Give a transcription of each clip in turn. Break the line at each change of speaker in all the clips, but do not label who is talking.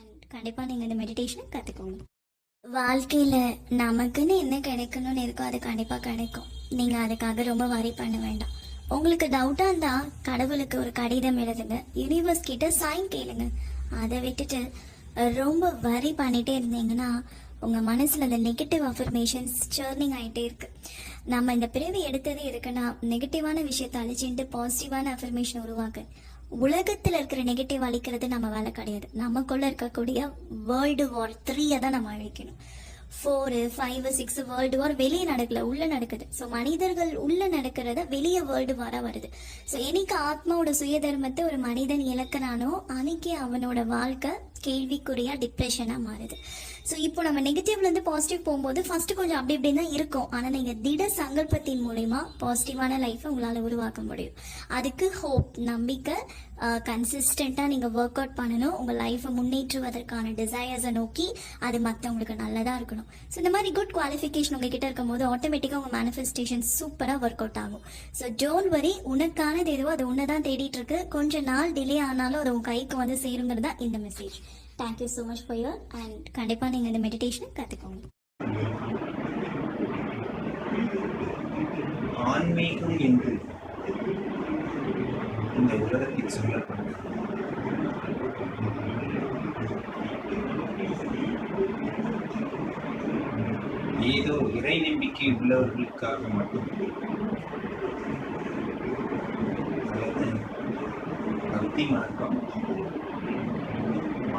And கண்டிப்பாக நீங்கள் இந்த மெடிடேஷனை கற்றுக்கோங்க வாழ்க்கையில் நமக்குன்னு என்ன கிடைக்கணும்னு இருக்கோ அது கண்டிப்பாக கிடைக்கும். நீங்கள் அதுக்காக ரொம்ப வரி பண்ண வேண்டாம். உங்களுக்கு டவுட்டாக இருந்தால் கடவுளுக்கு ஒரு கடிதம் எழுதுங்க. யூனிவர்ஸ் கிட்ட சைன் கேளுங்க. அதை விட்டுட்டு ரொம்ப வரி பண்ணிட்டே இருந்தீங்கன்னா உங்கள் மனசில் அந்த நெகட்டிவ் அஃபர்மேஷன்ஸ் சேர்னிங் ஆகிட்டே இருக்கு. நம்ம இந்த பிறவி எடுத்தது இருக்குன்னா நெகட்டிவான விஷயத்தை அழிச்சுட்டு பாசிட்டிவான அஃபர்மேஷன் உருவாக்கு. உலகத்தில் இருக்கிற நெகட்டிவ் அழிக்கிறது நம்ம வேலை கிடையாது. நமக்குள்ள இருக்கக்கூடிய வேர்ல்டு வார் த்ரீயை தான் நம்ம அழிக்கணும். Four five six world war வெளியே நடக்கல உள்ள நடக்குது. ஸோ மனிதர்கள் உள்ள நடக்கிறத வெளியே வேர்ல்டு வாராக வருது. ஸோ என்னைக்கு ஆத்மாவோட சுயதர்மத்தை ஒரு மனிதன் இழக்கிறானோ அன்னைக்கு அவனோட வாழ்க்கை கேள்விக்குரிய டிப்ரெஷனாக மாறுது. ஸோ இப்போ நம்ம நெகட்டிவ்லேருந்து பாசிட்டிவ் போகும்போது ஃபர்ஸ்ட் கொஞ்சம் அப்படி இப்படி தான் இருக்கும். ஆனால் நீங்கள் திட சங்கல்பத்தின் மூலயமா பாசிட்டிவான லைஃப்பை உங்களால் உருவாக்க முடியும். அதுக்கு ஹோப் நம்பிக்கை கன்சிஸ்டண்ட்டாக நீங்கள் ஒர்க் அவுட் பண்ணணும். உங்கள் லைஃப்பை முன்னேற்றுவதற்கான டிசையர்ஸை நோக்கி அது மற்றவங்களுக்கு நல்லதாக இருக்கணும். ஸோ இந்த மாதிரி குட் குவாலிஃபிகேஷன் உங்ககிட்ட இருக்கும்போது ஆட்டோமேட்டிக்காக உங்கள் மேனிஃபெஸ்டேஷன் சூப்பராக ஒர்க் அவுட் ஆகும். ஸோ டோன்ட் வரி உனக்கானது எதுவோ அது உன்னை தான் தேடிட்டு இருக்கு. கொஞ்ச நாள் டிலே ஆனாலும் அது உன் கைக்கு வந்து சேருங்கிறது தான் இந்த message thank you so much for your and கண்டிப்பாக நீங்கள் இந்த மெடிடேஷனை கற்றுக்கோங்க
ஆன்மீகம் என்று இந்த உலகத்தில் சொல்லப்படுகிறது. ஏதோ இறை நம்பிக்கை உள்ளவர்களுக்காக மட்டும் அல்லது பக்தி மார்க்கம்.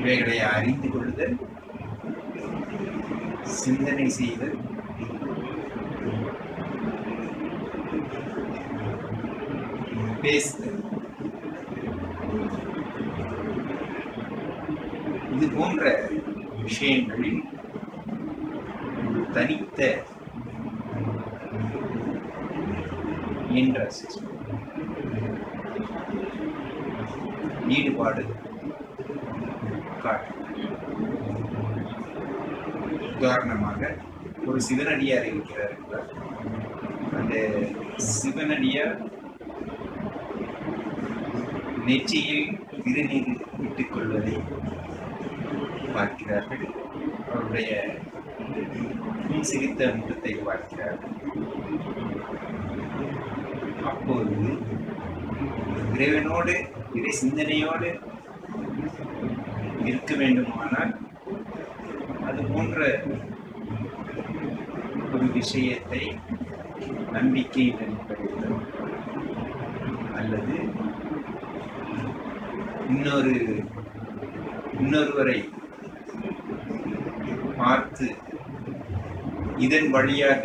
இவைகளை அறிந்து கொள்ளுதல் சிந்தனை செய்தல் பேசுதல் இது போன்ற விஷயங்களில் ஒரு தனித்த இன்ட்ரெஸ்ட் ஈடுபாடு காட்டும் உதாரணமாக ஒரு சிவனடியார் இருக்கிறார். அந்த சிவனடியார் நெற்றியில் திருநீர் விட்டுக் கொள்வதை பார்க்கிறார்கள். அவருடைய சிரித்த முகத்தை பார்க்கிறார்கள் அப்போது இறைவனோடு இறை சிந்தனையோடு இருக்க வேண்டுமானால் அது போன்ற ஒரு விஷயத்தை நம்பிக்கையின் அடிப்படையில் அல்லது இன்னொரு இன்னொருவரை பார்த்து இதன் வழியாக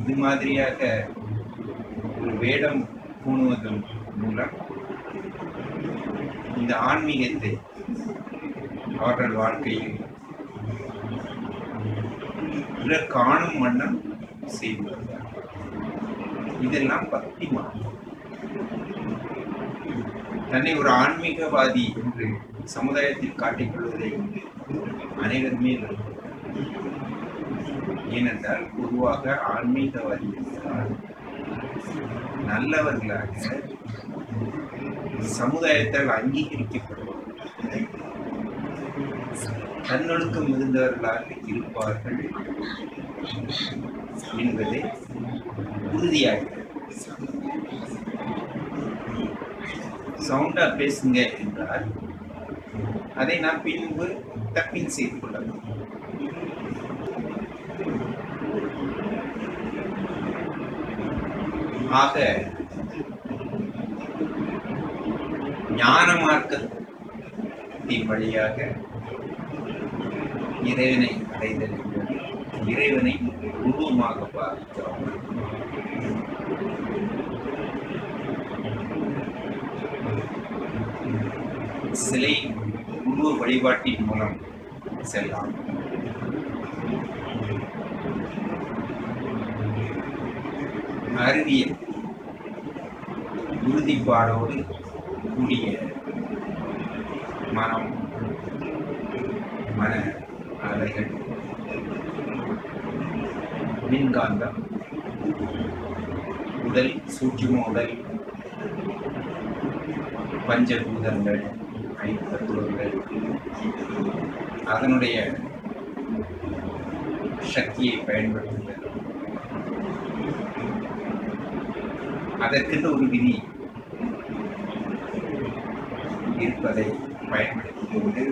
இது மாதிரியாக ஒரு வேடம் பூணுவதன் மூலம் இந்த ஆன்மீகத்தை அவர்கள் வாழ்க்கையில் பிறர் காணும் வண்ணம் செய்வது. இதெல்லாம் பக்தி மார்க்கம் தன்னை ஒரு ஆன்மீகவாதி என்று சமுதாயத்தில் காட்டிக்கொள்வதை அனைவருமே ஏனென்றால் பொதுவாக ஆன்மீகவாதி என்றால் நல்லவர்களாக சமுதாயத்தால் அங்கீகரிக்கப்படும் தன்னொழுக்கம் மிகுந்தவர்களாக இருப்பார்கள் என்பதை உறுதியாகிறது சவுண்டாக பேசுங்க என்றால் அதை நாம் பின்பு தப்பின் செய்து கொள்ளலாம். ஆக ஞான மார்க்கத்தின் வழியாக இறைவனை அடைதல் இறைவனை உருவமாக பார்க்கிறோம். சிலை உருவ வழிபாட்டின் மூலம் செல்லலாம். அறிவியல் உறுதிப்பாடோடு கூடிய மனம் மன அலைகள் மின்காந்தம் உடல் சூட்சும உடல். பஞ்சபூதங்கள் ஐத்தத்துவங்கள் அதனுடைய சக்தியை பயன்படுத்துங்கள் அதற்கென்று ஒரு விதி இருப்பதை பயன்படுத்தி கொண்டு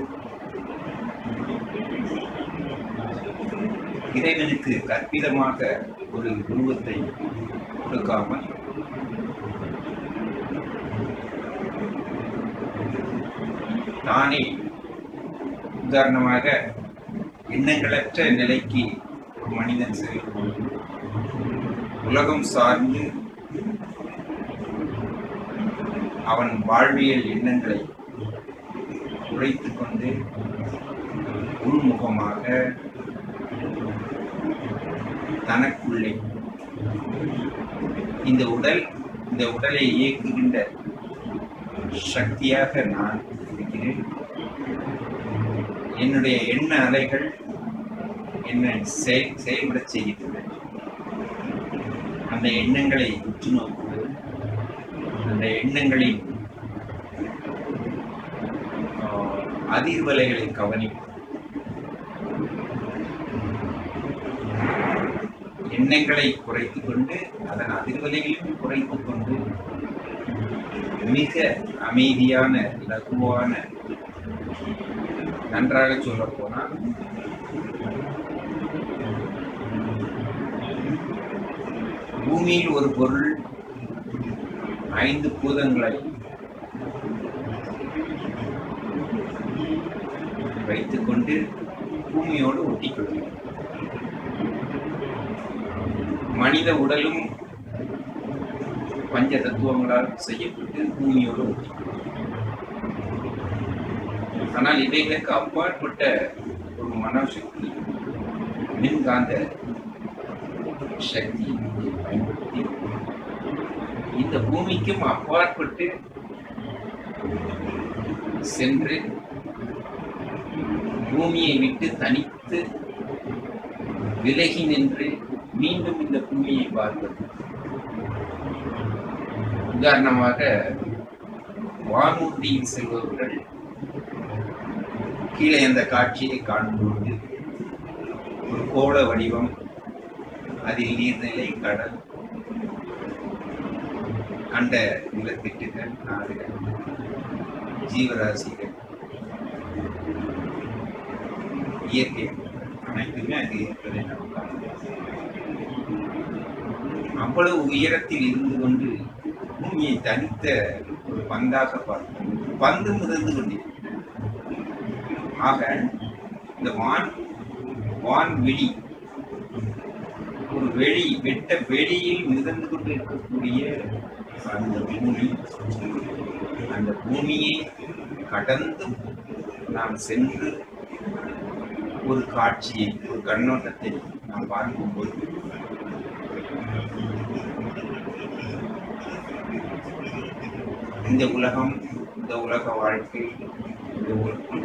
இறைவனுக்கு கற்பிதமாக ஒரு உருவத்தை கொடுக்காமல் தானே உதாரணமாக எண்ணங்களற்ற நிலைக்கு ஒரு மனிதன் செல்லும் உலகம் சார்ந்து அவன் வாழ்வியல் எண்ணங்களை குறைத்துக் கொண்டு உள்முகமாக தனக்குள்ளே. இந்த உடல் இந்த உடலை இயக்குகின்ற சக்தியாக நான் இருக்கிறேன். என்னுடைய எண்ண அலைகள் என்னை செய்- செயல்படச் செய்கின்றன. அந்த எண்ணங்களை உற்று நோக்குவது அந்த எண்ணங்களின் அதிர்வலைகளை கவனிப்பது. எண்ணங்களை குறைத்து கொண்டு அதன் அதிர்வலைகளையும் குறைத்து கொண்டு மிக அமைதியான லகுவான நன்றாக சொல்ல போனால் பூமியில் ஒரு பொருள் ஐந்து பூதங்களை வைத்துக்கொண்டு பூமியோடு ஒட்டிக்கொள்கிறது மனித உடலும் பஞ்ச தத்துவங்களால் செய்யப்பட்டு பூமியோடு ஆனால் இவைகளுக்கு அப்பாற்பட்ட ஒரு மனசக்தி மின்காந்த சக்தி பயன்படுத்தி இந்த பூமிக்கும் அப்பாற்பட்டு சென்று பூமியை விட்டு தனித்து விலகி நின்று மீண்டும் இந்த புள்ளியை பார்ப்பது. உதாரணமாக வானூர்தியில் செல்பவர்கள் கீழே அந்த காட்சியை காணும்பொழுது ஒரு கோள வடிவம் அதில் நீர்நிலை கடல் கண்ட நிலத்திட்டுகள் நாடுகள் ஜீவராசிகள் இயற்கை அனைத்துமே அது இருப்பதை நாம் காணலாம் அவ்வளவு உயரத்தில் இருந்து கொண்டு பூமியை தனித்த ஒரு பந்தாக பார்க்கும் பந்து மிதந்து கொண்டே ஆக இந்த வான் வான்வெளி ஒரு வெளி வெட்ட வெளியில் மிதந்து கொண்டு இருக்கக்கூடிய அந்த பூமி அந்த பூமியை கடந்து நாம் சென்று ஒரு காட்சியை ஒரு கண்ணோட்டத்தை நாம் பார்க்கும்போது இந்த உலகம் இந்த உலக வாழ்க்கை இந்த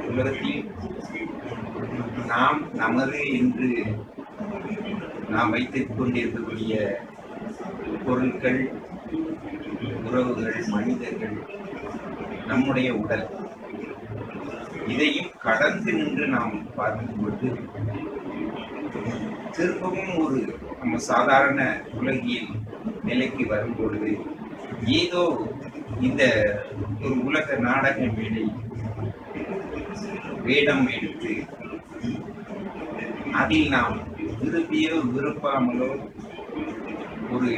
உலகத்தில் நாம் நமது என்று நாம் வைத்துக் கொண்டிருக்கக்கூடிய பொருட்கள் உறவுகள் மனிதர்கள் நம்முடைய உடல். இதையும் கடந்து நின்று நாம் பார்க்கும்போது திரும்பவும் ஒரு நம்ம சாதாரண உலகியல் நிலைக்கு வரும்பொழுது ஏதோ இந்த ஒரு உலக நாடக மேடை வேடம் எடுத்து அதில் நாம் விரும்பியோ விரும்பாமலோ ஒரு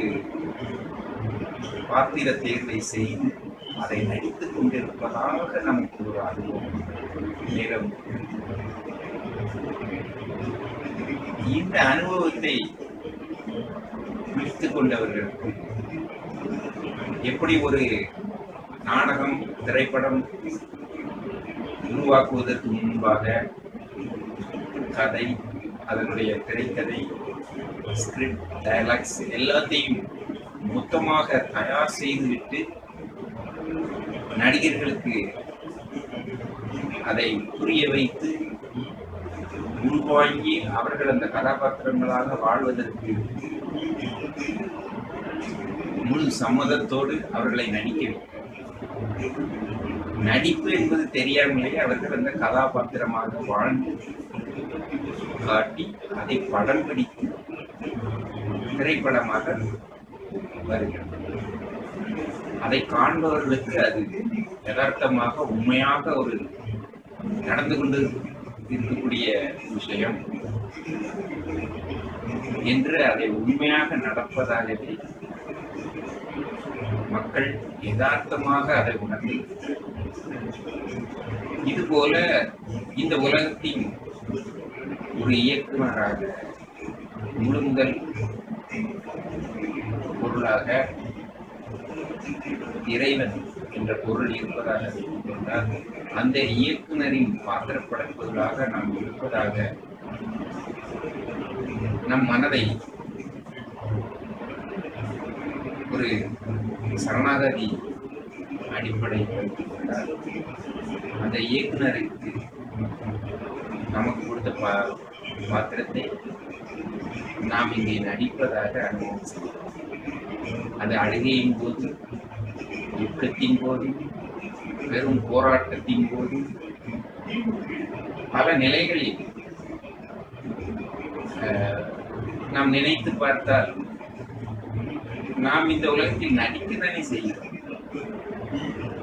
பாத்திர தேர்வை செய்து அதை நடித்துக் கொண்டிருப்பதாக நமக்கு ஒரு அனுபவம். நேரம் இந்த அனுபவத்தை பிடித்துக் கொண்டவர்களுக்கு எப்படி ஒரு நாடகம் திரைப்படம் உருவாக்குவதற்கு முன்பாக கதை அதனுடைய திரைக்கதை ஸ்கிரிப்ட் டயலாக்ஸ் எல்லாத்தையும் மொத்தமாக தயார் செய்துவிட்டு நடிகர்களுக்கு அதை புரிய வைத்து உள்வாங்கி அவர்கள் அந்த கதாபாத்திரங்களாக வாழ்வதற்கு முழு சம்மதத்தோடு அவர்களை நடிக்க நடிப்பு என்பது தெரியாமலேயே அவர்கள் அந்த கதாபாத்திரமாக வாழ்ந்து காட்டி அதை படம் பிடித்து திரைப்படமாக வருகிறது அதை காண்பவர்களுக்கு அது யதார்த்தமாக உண்மையாக ஒரு நடந்து கொண்டு இருக்கக்கூடிய விஷயம். என்று அதை உண்மையாக நடப்பதாகவே மக்கள் யதார்த்தமாக அதை உணர்ந்து இதுபோல இந்த உலகத்தின் ஒரு இயக்குநராக முழு முதல் பொருளாக இறைவன் என்ற பொருள் இருப்பதாக வைத்துக்கொண்டால் அந்த இயக்குனரின் பாத்திரப்படைப்புகளாக நாம் இருப்பதாக நம் மனதை ஒரு சரணாகதி அடிப்படையில் வைத்துக் கொண்டால் அந்த இயக்குனருக்கு நமக்கு கொடுத்த பா பாத்திரத்தை நாம் இங்கே நடிப்பதாக அனுபவம் அது அழுகையின் போது யுத்தத்தின் போது பெரும் போராட்டத்தின் போது பல நிலைகளில் அஹ், நாம் நினைத்து பார்த்தால் நாம் இந்த உலகத்தில் நடிக்கத்தானே செய்கிறோம்.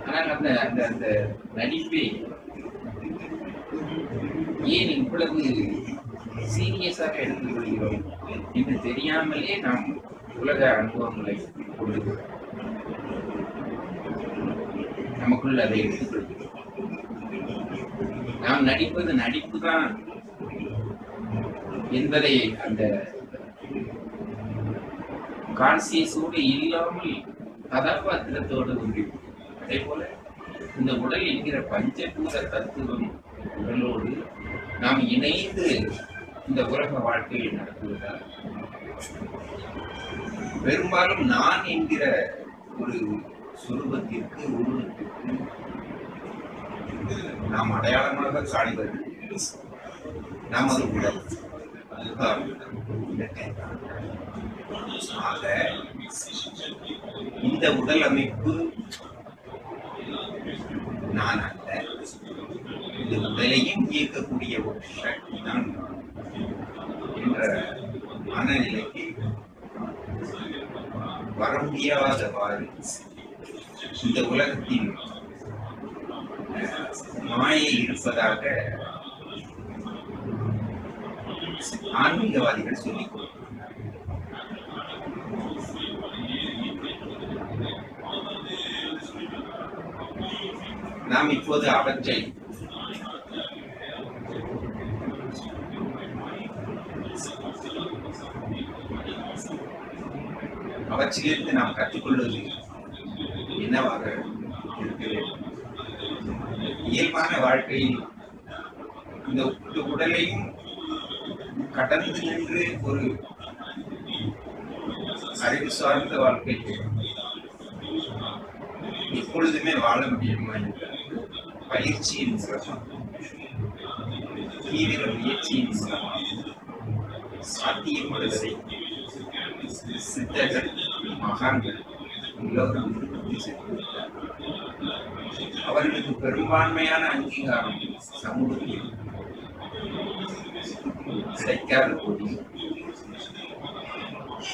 ஆனால் அந்த அந்த அந்த நடிப்பை ஏன் இவ்வளவு சீரியஸாக எடுத்துக்கொள்கிறோம் என்று தெரியாமலே நாம் உலக அனுபவங்களை கொள்ளுகிறோம் நமக்குள் அதை எடுத்துக்கொள்கிறோம் நாம் நடிப்பது நடிப்பு தான் என்பதை அந்த கான்சியஸோடு இல்லாமல் கதாபாத்திரத்தோடு ஒன்றி அதே போல இந்த உடல் என்கிற பஞ்சபூத தத்துவம் உடலோடு நாம் இணைந்து இந்த உலக வாழ்க்கையை நடத்துவதால் பெரும்பாலும் நான் என்கிற ஒரு சுரூபத்திற்கு உருவத்திற்கு. நாம் அடையாளமாக காண்பது நமது உடல். அதுதான் ஆக இந்த உடல் அமைப்பு நான் அல்ல. இந்த உடலையும் இயக்கக்கூடிய ஒரு சக்தி தான் நான் என்ற மனநிலைக்கு வர முடியாதவாறு இந்த உலகத்தின் மாயை இருப்பதாக ஆன்மீகவாதிகள் சொல்லிக் நாம் இப்போது அவற்றை அவற்றிலிருந்து நாம் கற்றுக்கொள்வது என்னவாக இருக்க வேண்டும் இயல்பான வாழ்க்கையில் இந்த உடலையும் கடந்து நின்று ஒரு அறிவு சார்ந்த வாழ்க்கை எப்பொழுதுமே வாழ முடியுமா என்ற பயிற்சியின் சிரமம் தீவிர முயற்சியின் சிரமம் சாத்தியப்படுவதை சித்தர்கள் மகான்கள் உலகம் அவர்களுக்கு பெரும்பான்மையான அங்கீகாரம் சமூகத்தில் கிடைக்காத போது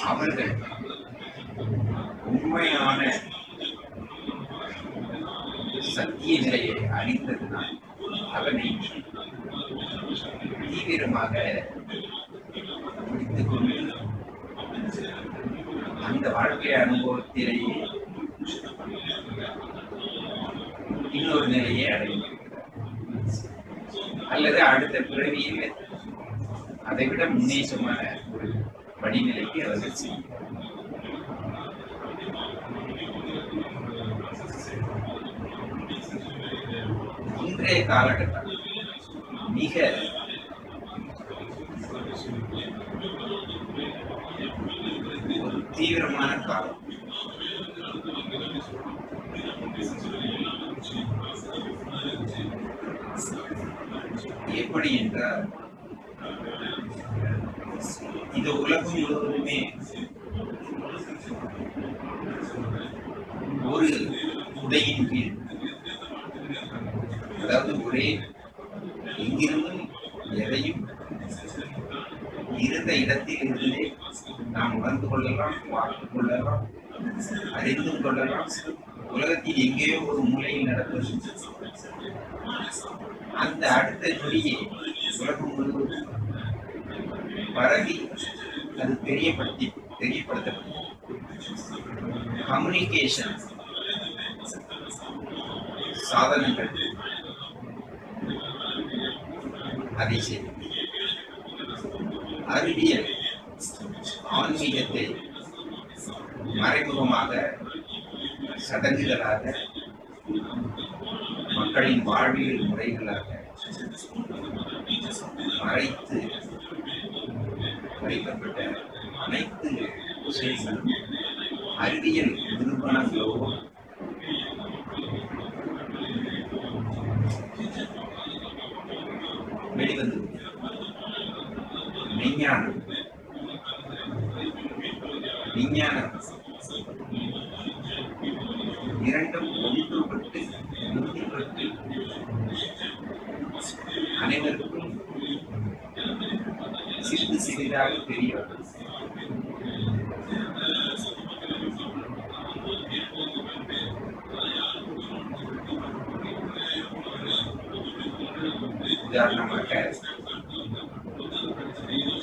அவர்கள் உண்மையான சத்திய நிலையை அறிந்ததுதான் அவனை தீவிரமாக பிடித்துக் கொண்டு அந்த வாழ்க்கையை அனுபவம் இன்னொரு நிலையை அடைகிறார் அடுத்த பிறவி இல்லை அதை விட முன்னேற்றமான ஒரு படிநிலைக்கு அவர்கள் செய்யும் இன்றைய காலகட்டம் மிக தீவிரமான காலம் எப்படி என்றால் இந்த உலகம் முழுவதுமே ஒரு உடையின் கீழ் அதாவது ஒரே எங்கிருந்தும் எதையும் இருந்த இடத்தில் இருந்தே நாம் உணர்ந்து கொள்ளலாம் பார்த்து கொள்ளலாம் அறிந்து கொள்ளலாம். உலகத்தில் எங்கேயோ ஒரு மூலையில் நடக்கும். அந்த அடுத்த நொடியே உலகம் முழுவதும் பரவி அது தெரியப்படுத்தி தெரியப்படுத்தப்படும் கம்யூனிகேஷன் சாதனங்கள். அதை செய்யும் அறிவியல். ஆன்மீகத்தை மறைமுகமாக சடங்குகளாக மக்களின் வாழ்வியல் முறைகளாக மறைத்து வைக்கப்பட்ட அனைத்து விஷயங்களும் அறிவியல் நிறுவனங்களோ இரண்டும் ஒன்றுபட்டு ஒன்றுபட்டு அனைவருக்கும் சிறிது சிறிதாக தெரிய வரும். உதாரணமாக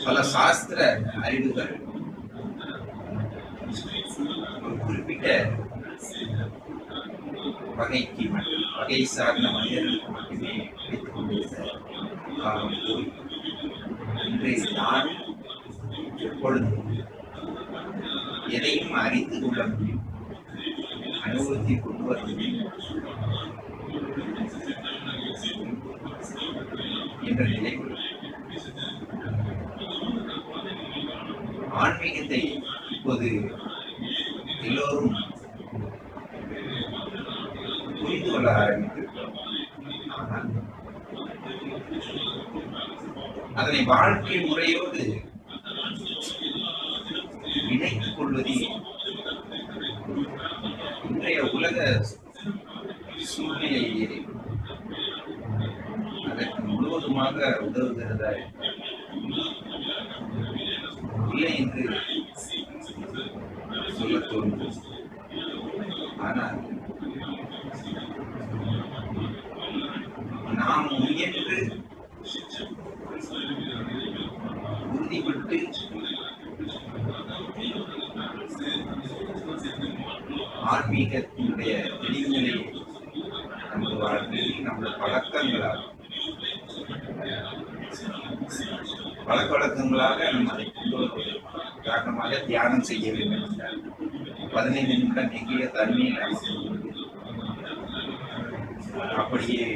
பல சாஸ்திர அறிவுகள் ஒரு குறிப்பிட்ட வகைக்கு மட்டும் வகை சார்ந்த மனிதர்களுக்கு மட்டுமே கிடைத்துக் கொண்டிருந்த காலம் போய் இன்றைய நான் எப்பொழுதும் எதையும் அறிந்து கொள்ள முடியும் அனுபவத்தை கொண்டு வர முடியும் என்ற நிலையில் ஆன்மீகத்தை இப்போது எல்லோரும் புரிந்து கொள்ள ஆரம்பித்திருக்கிறோம் ஆனால் அதனை வாழ்க்கை முறையோடு இணைத்துக் கொள்வதில் இன்றைய உலக அதற்கு முழுவதுமாக உதவுகிறதா? இல்லை என்று சொல்ல தோன்றும் ஆனால் நாம் முயன்று உறுதிப்பட்டு ஆன்மீகத்தினுடைய தெளிவுநிலையை நமது வாழ்க்கையில் நமது பழக்கங்களால் பழக்கழக்கங்களாக நம்ம அதை கொண்டு வருவது காரணமாக தியானம் செய்ய வேண்டும் பதினைந்து நிமிடம் எங்கேயோ தண்ணீர் அப்படியே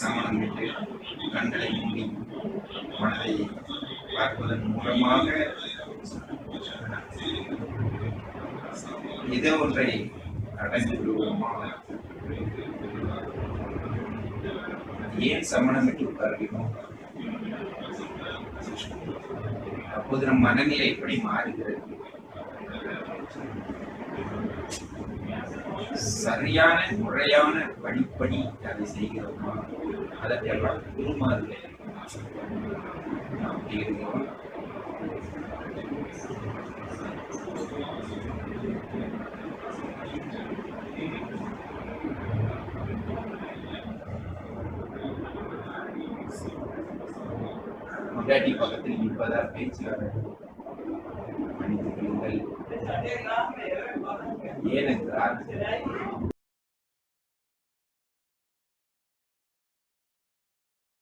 சமணம் விட்டு கண்களை மூடி மனதை பார்ப்பதன் மூலமாக இதோ ஒன்றை அடைந்து விடுவோமா ஏன் சமணம் விட்டு உட்கார்கிறோம்? அப்போது நம் மனநிலை எப்படி மாறுகிறது? சரியான முறையான வழிப்படி அதை செய்கிறோமா? அதற்கெல்லாம் குருமார்கள் நாம் தேடுகிறோம். முன்னாடி பக்கத்தில் நிற்பதா பேச்சுக்காரர் மன்னித்துக் கொள்ளுங்கள் ஏனென்றால்